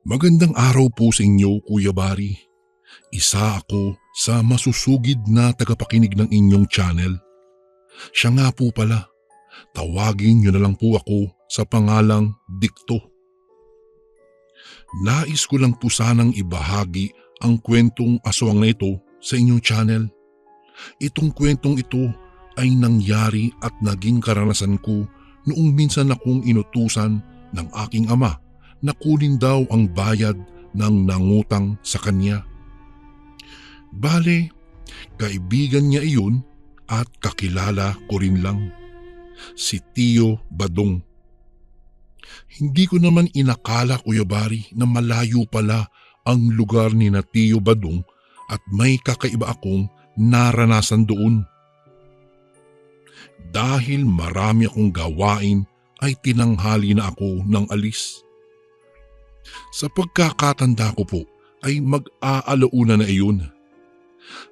Magandang araw po sa inyo, Kuya Bari. Isa ako sa masusugid na tagapakinig ng inyong channel. Siya nga po pala. Tawagin niyo na lang po ako sa pangalang Dikto. Nais ko lang po sanang ibahagi ang kwentong aswang na ito sa inyong channel. Itong kwentong ito ay nangyari at naging karanasan ko noong minsan akong inutusan ng aking ama na kunin daw ang bayad ng nangutang sa kanya. Bale, kaibigan niya iyon at kakilala ko rin lang. Si Tio Badong. Hindi ko naman inakala Kuya Bari na malayo pala ang lugar ni na Tio Badong at may kakaiba akong naranasan doon. Dahil marami akong gawain ay tinanghali na ako ng alis. Sa pagkakatanda ko po ay mag-aalauna na iyon.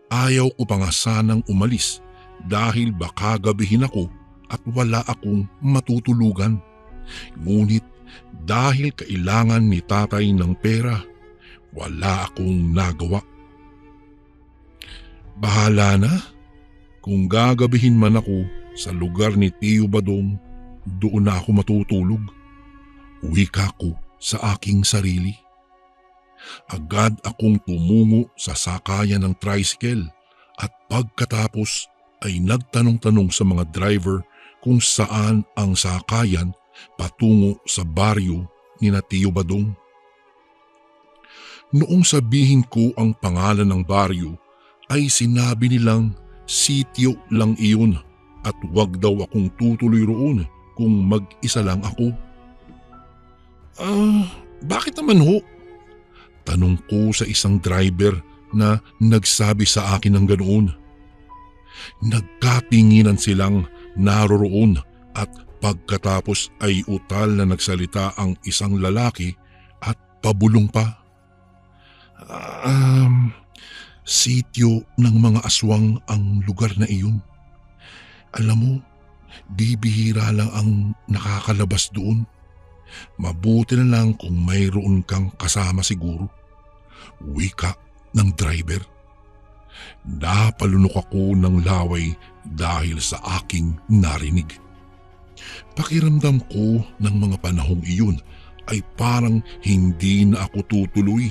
Ayaw ko pa nga sanang umalis dahil baka gabihin ako at wala akong matutulugan. Ngunit dahil kailangan ni tatay ng pera, wala akong nagawa. Bahala na. Kung gagabihin man ako sa lugar ni Tio Badong, doon na ako matutulog. Uwi ka ko sa aking sarili. Agad akong tumungo sa sakayan ng tricycle at pagkatapos ay nagtanong-tanong sa mga driver kung saan ang sakayan patungo sa baryo ni na Tio Badong. Noong sabihin ko ang pangalan ng baryo ay sinabi nilang sityo lang iyon at wag daw akong tutuloy roon kung mag-isa lang ako. Ah, bakit naman ho? Tanong ko sa isang driver na nagsabi sa akin ng ganoon. Nagkatinginan silang naroroon at pagkatapos ay utal na nagsalita ang isang lalaki at pabulong pa. Um, sityo ng mga aswang ang lugar na iyon. Alam mo, bibihira lang ang nakakalabas doon. Mabuti na lang kung mayroon kang kasama siguro. Wika ng driver. Napalunok ako ng laway dahil sa aking narinig. Pakiramdam ko ng mga panahong iyon ay parang hindi na ako tutuloy.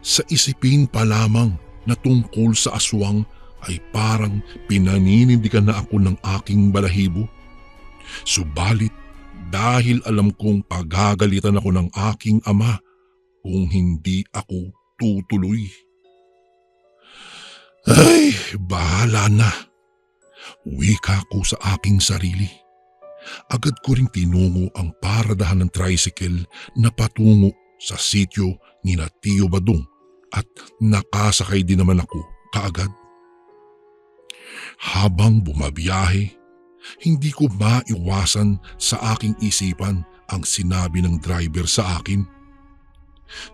Sa isipin pa lamang na tungkol sa aswang ay parang pinaninindigan na ako ng aking balahibo. Subalit dahil alam kong pagagalitan ako ng aking ama kung hindi ako tutuloy. Ay, bahala na. Wika ko sa aking sarili. Agad ko ring tinungo ang paradahan ng tricycle na patungo sa sityo ni na Tio Badong at nakasakay din naman ako kaagad. Habang bumabiyahe, hindi ko maiwasan sa aking isipan ang sinabi ng driver sa akin.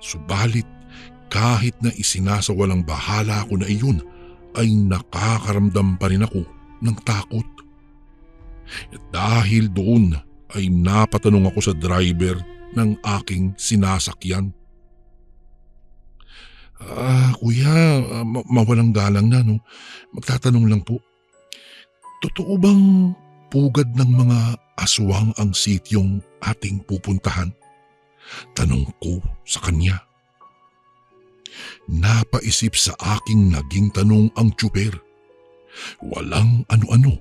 Subalit kahit na isinasawalang bahala ko na iyon ay nakakaramdam pa rin ako ng takot. At dahil doon ay napatanong ako sa driver ng aking sinasakyan. Ah, kuya, ma- mawalang galang na no. Magtatanong lang po. Totoo bang pugad ng mga aswang ang sityong ating pupuntahan? Tanong ko sa kanya. Napaisip sa aking naging tanong ang tsuper. Walang ano-ano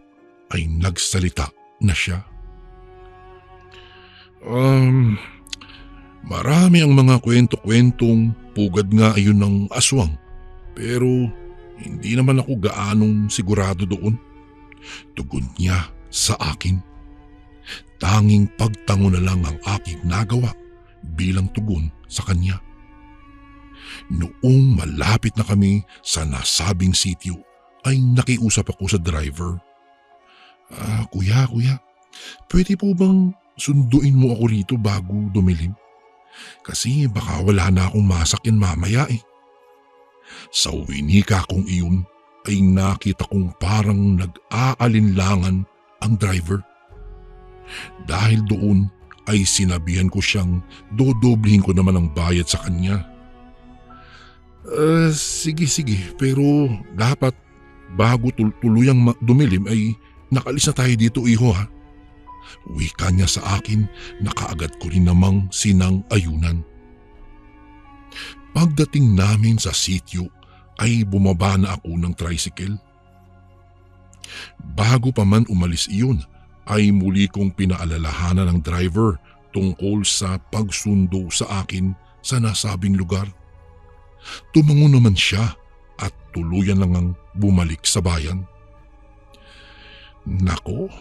ay nagsalita na siya. Um, marami ang mga kwento-kwentong pugad nga ayon ng aswang pero hindi naman ako gaanong sigurado doon. Tugon niya sa akin. Tanging pagtango na lang ang aking nagawa bilang tugon sa kanya. Noong malapit na kami sa nasabing sityo ay nakiusap ako sa driver. Ah, kuya, kuya, pwede po bang sunduin mo ako rito bago dumilim? Kasi baka wala na akong masakyan mamaya eh. Sa winika kong iyon ay nakita kong parang nag-aalinlangan ang driver. Dahil doon ay sinabihan ko siyang dodoblihin ko naman ang bayad sa kanya. "Ah, sige sige pero dapat bago tul- tuluyang dumilim ay nakalis na tayo dito iho ha. Wika niya sa akin na kaagad ko rin namang sinang ayunan. Pagdating namin sa sityo ay bumaba na ako ng tricycle. Bago pa man umalis iyon ay muli kong pinaalalahanan ng driver tungkol sa pagsundo sa akin sa nasabing lugar. Tumango naman siya at tuluyan lang ang bumalik sa bayan. Nako,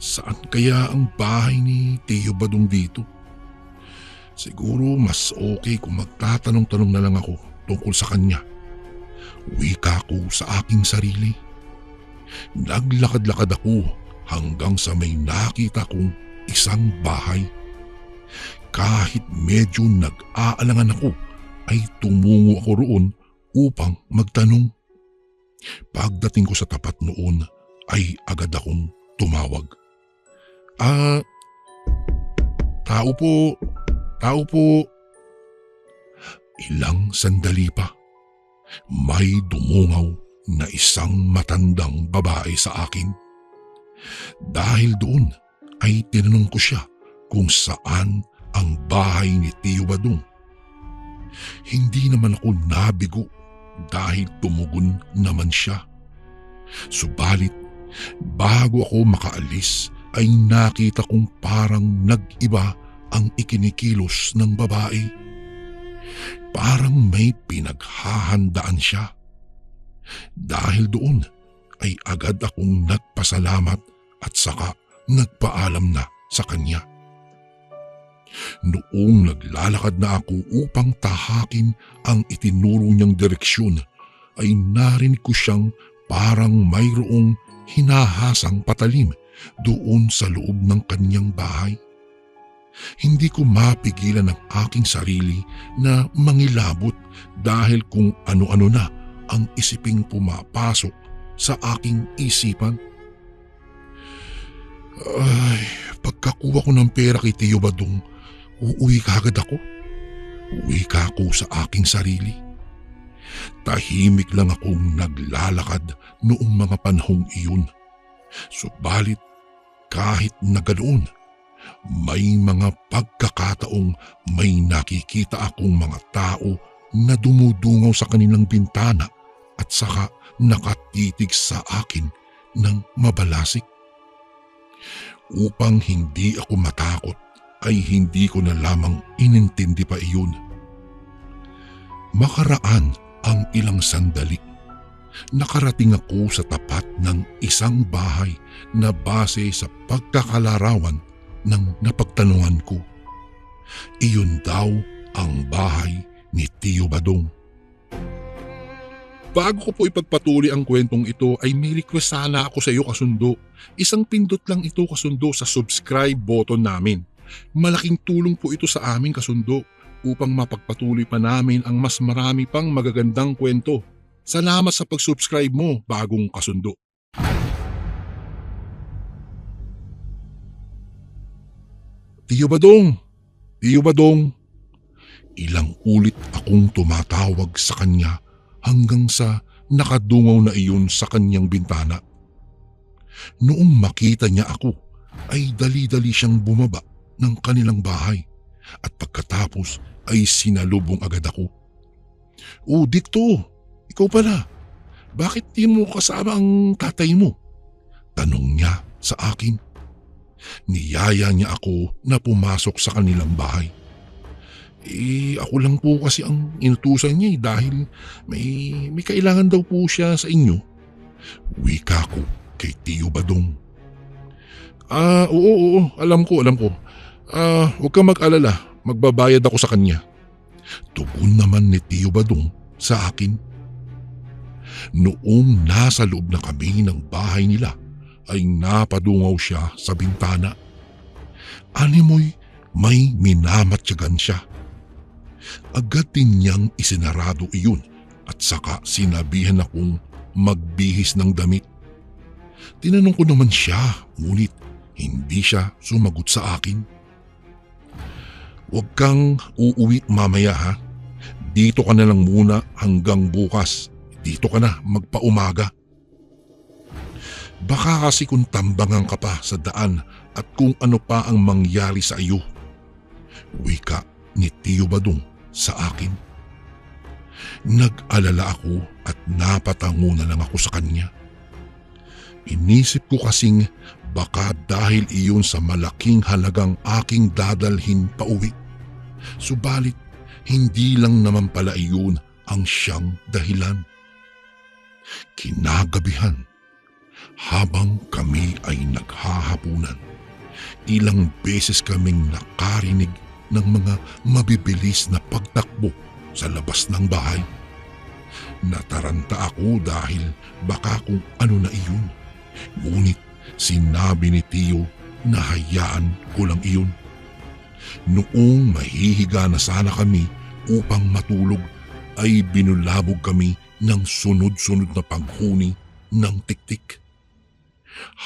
saan kaya ang bahay ni Tio Badong dito? Siguro mas okay kung magtatanong-tanong na lang ako tungkol sa kanya. Wika ko sa aking sarili. Naglakad-lakad ako hanggang sa may nakita kong isang bahay. Kahit medyo nag-aalangan ako ay tumungo ako roon upang magtanong. Pagdating ko sa tapat noon ay agad akong tumawag. Ah, tao po, tao po. Ilang sandali pa, may dumungaw na isang matandang babae sa akin. Dahil doon ay tinanong ko siya kung saan ang bahay ni Tio Badong. Hindi naman ako nabigo dahil tumugon naman siya. Subalit, bago ako makaalis ay nakita kong parang nag-iba ang ikinikilos ng babae. Parang may pinaghahandaan siya. Dahil doon ay agad akong nagpasalamat at saka nagpaalam na sa kanya. Noong naglalakad na ako upang tahakin ang itinuro niyang direksyon ay narinig ko siyang parang mayroong hinahasang patalim doon sa loob ng kanyang bahay. Hindi ko mapigilan ang aking sarili na mangilabot dahil kung ano-ano na ang isiping pumapasok sa aking isipan. Ay, pagkakuha ko ng pera kay Tio Badong, uuwi kagad ako. Uwi ka ako sa aking sarili. Tahimik lang akong naglalakad noong mga panahong iyon. Subalit kahit na ganoon, may mga pagkakataong may nakikita akong mga tao na dumudungaw sa kanilang bintana at saka nakatitig sa akin ng mabalasik. Upang hindi ako matakot ay hindi ko na lamang inintindi pa iyon. Makaraan ang ilang sandali. Nakarating ako sa tapat ng isang bahay na base sa pagkakalarawan ng napagtanungan ko. Iyon daw ang bahay ni Tio Badong. Bago ko po ipagpatuloy ang kwentong ito ay may request sana ako sa iyo kasundo. Isang pindot lang ito kasundo sa subscribe button namin. Malaking tulong po ito sa amin kasundo upang mapagpatuloy pa namin ang mas marami pang magagandang kwento. Salamat sa pag-subscribe mo bagong kasundo. Tiyo Badong! Tiyo Badong! Ilang ulit akong tumatawag sa kanya hanggang sa nakadungaw na iyon sa kanyang bintana. Noong makita niya ako ay dali-dali siyang bumaba ng kanilang bahay at pagkatapos ay sinalubong agad ako. O Dikto, ikaw pala. Bakit di mo kasama ang tatay mo? Tanong niya sa akin. Niyaya niya ako na pumasok sa kanilang bahay. Eh, ako lang po kasi ang inutusan niya eh, dahil may, may kailangan daw po siya sa inyo. Wika ko kay Tio Badong. Ah, oo, oo, alam ko, alam ko. Ah, huwag kang mag-alala, magbabayad ako sa kanya. Tugon naman ni Tio Badong sa akin. Noong nasa loob na kami ng bahay nila, ay napadungaw siya sa bintana. Animoy may minamatyagan siya. Agad din niyang isinarado iyon at saka sinabihan akong magbihis ng damit. Tinanong ko naman siya ngunit hindi siya sumagot sa akin. Huwag kang uuwi mamaya ha. Dito ka na lang muna hanggang bukas. Dito ka na magpaumaga. Baka kasi kung tambangan ka pa sa daan at kung ano pa ang mangyari sa iyo. Wika ni Tio Badong sa akin. Nag-alala ako at napatango na lang ako sa kanya. Inisip ko kasing baka dahil iyon sa malaking halagang aking dadalhin pa uwi. Subalit hindi lang naman pala iyon ang siyang dahilan. Kinagabihan habang kami ay naghahapunan. Ilang beses kaming nakarinig ng mga mabibilis na pagtakbo sa labas ng bahay. Nataranta ako dahil baka kung ano na iyon. Ngunit sinabi ni Tio na hayaan ko lang iyon. Noong mahihiga na sana kami upang matulog ay binulabog kami ng sunod-sunod na paghuni ng tiktik.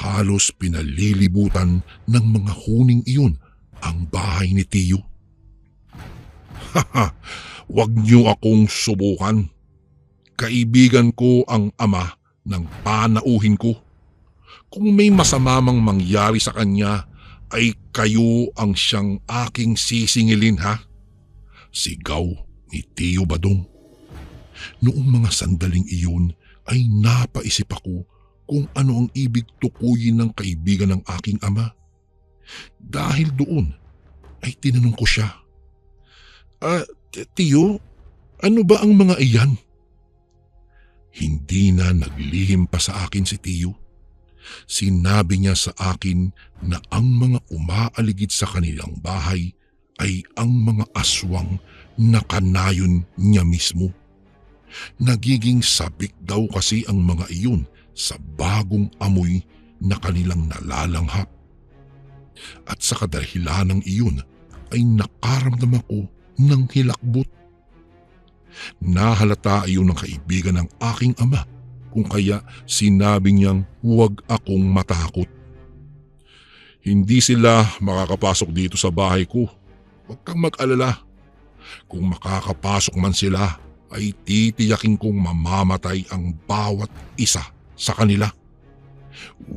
Halos pinalilibutan ng mga huning iyon ang bahay ni Tiyo. Haha, wag niyo akong subukan. Kaibigan ko ang ama ng panauhin ko. Kung may masama mang mangyari sa kanya, ay kayo ang siyang aking sisingilin ha. Sigaw ni Tio Badong. Noong mga sandaling iyon ay napaisip ako kung ano ang ibig tukuyin ng kaibigan ng aking ama. Dahil doon ay tinanong ko siya. Ah, Tiyo, ano ba ang mga iyan? Hindi na naglihim pa sa akin si Tiyo. Sinabi niya sa akin na ang mga umaaligid sa kanilang bahay ay ang mga aswang na kanayon niya mismo. Nagiging sabik daw kasi ang mga iyon sa bagong amoy na kanilang nalalanghap. At sa kadahilan ng iyon ay nakaramdam ako ng hilakbot. Nahalata iyon ng kaibigan ng aking ama kung kaya sinabi niyang huwag akong matakot. Hindi sila makakapasok dito sa bahay ko. Huwag kang mag-alala. Kung makakapasok man sila, ay titiyakin kong mamamatay ang bawat isa sa kanila.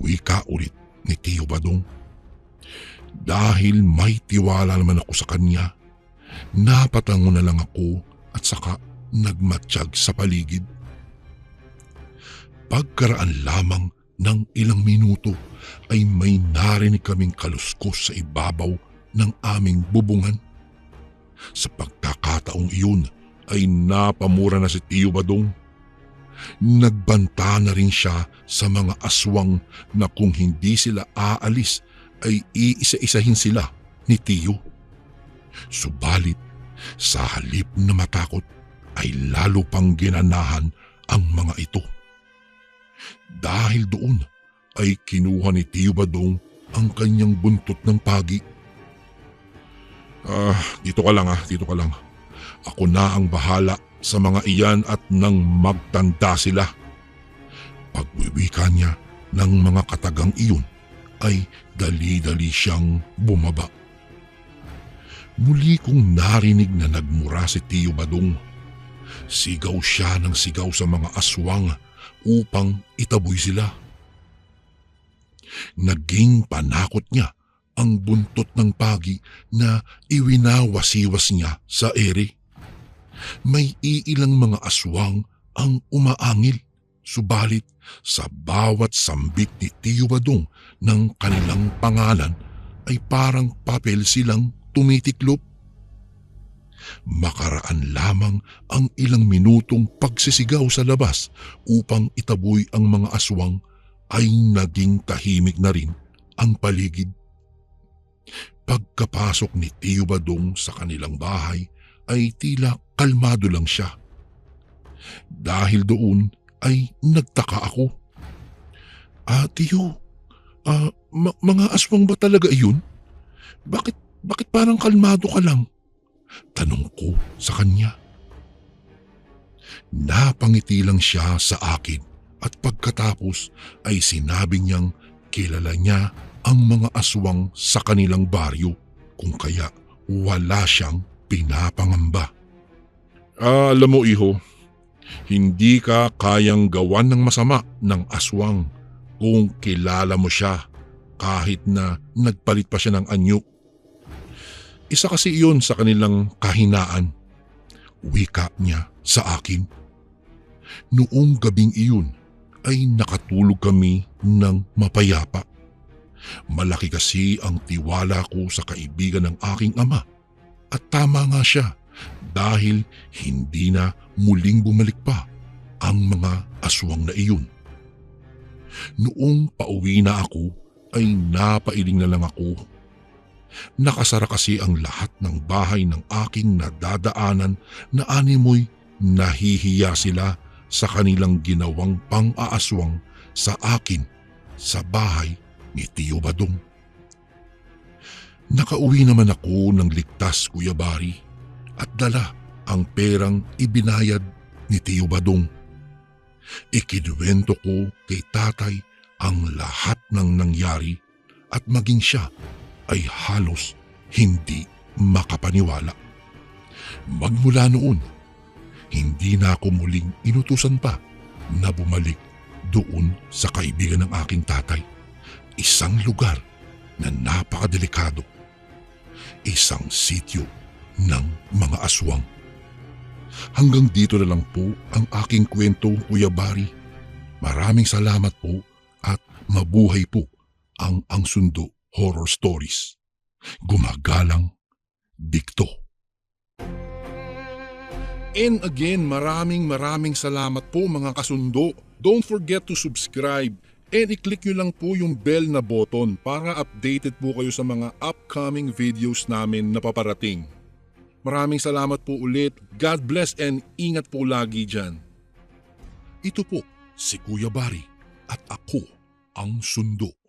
Wika ulit ni Tio Badong. Dahil may tiwala naman ako sa kanya, napatango na lang ako at saka nagmatsyag sa paligid. Pagkaraan lamang ng ilang minuto ay may narinig kaming kaluskos sa ibabaw ng aming bubungan. Sa pagkakataong iyon ay napamura na si Tio Badong. Nagbanta na rin siya sa mga aswang na kung hindi sila aalis ay iisa-isahin sila ni Tio. Subalit, sa halip na matakot ay lalo pang ginanahan ang mga ito. Dahil doon ay kinuha ni Tio Badong ang kanyang buntot ng pagi. Ah, dito ka lang ah, dito ka lang. Ako na ang bahala sa mga iyan at nang magtanda sila. Pagwiwika niya ng mga katagang iyon ay dali-dali siyang bumaba. Muli kong narinig na nagmura si Tio Badong. Sigaw siya ng sigaw sa mga aswang upang itaboy sila. Naging panakot niya ang buntot ng pagi na iwinawasiwas niya sa ere. May iilang mga aswang ang umaangil, subalit sa bawat sambit ni Tio Badong ng kanilang pangalan ay parang papel silang tumitiklop. Makaraan lamang ang ilang minutong pagsisigaw sa labas upang itaboy ang mga aswang ay naging tahimik na rin ang paligid. Pagkapasok ni Tio Badong sa kanilang bahay ay tila kalmado lang siya. Dahil doon ay nagtaka ako. Ah, Tio, ah, ma- mga aswang ba talaga iyon? Bakit, bakit parang kalmado ka lang? Tanong ko sa kanya. Napangiti lang siya sa akin at pagkatapos ay sinabi niyang kilala niya ang mga aswang sa kanilang baryo kung kaya wala siyang pinapangamba. Ah, alam mo iho, hindi ka kayang gawan ng masama ng aswang kung kilala mo siya kahit na nagpalit pa siya ng anyo. Isa kasi iyon sa kanilang kahinaan. Wika niya sa akin. Noong gabing iyon ay nakatulog kami ng mapayapa. Malaki kasi ang tiwala ko sa kaibigan ng aking ama. At tama nga siya dahil hindi na muling bumalik pa ang mga aswang na iyon. Noong pauwi na ako ay napailing na lang ako. Nakasara kasi ang lahat ng bahay ng aking nadadaanan na animoy nahihiya sila sa kanilang ginawang pang-aaswang sa akin sa bahay ni Tio Badong. Nakauwi naman ako ng ligtas Kuya Bari at dala ang perang ibinayad ni Tio Badong. Ikinuwento ko kay tatay ang lahat ng nangyari at maging siya ay halos hindi makapaniwala. Magmula noon, hindi na ako muling inutusan pa na bumalik doon sa kaibigan ng aking tatay. Isang lugar na napakadelikado. Isang sityo ng mga aswang. Hanggang dito na lang po ang aking kwento, Kuya Bari. Maraming salamat po at mabuhay po ang Ang Sundo Horror Stories. Gumagalang Dikto. And again, maraming maraming salamat po mga kasundo. Don't forget to subscribe and i-click nyo lang po yung bell na button para updated po kayo sa mga upcoming videos namin na paparating. Maraming salamat po ulit. God bless and ingat po lagi dyan. Ito po si Kuya Bari at ako ang sundo.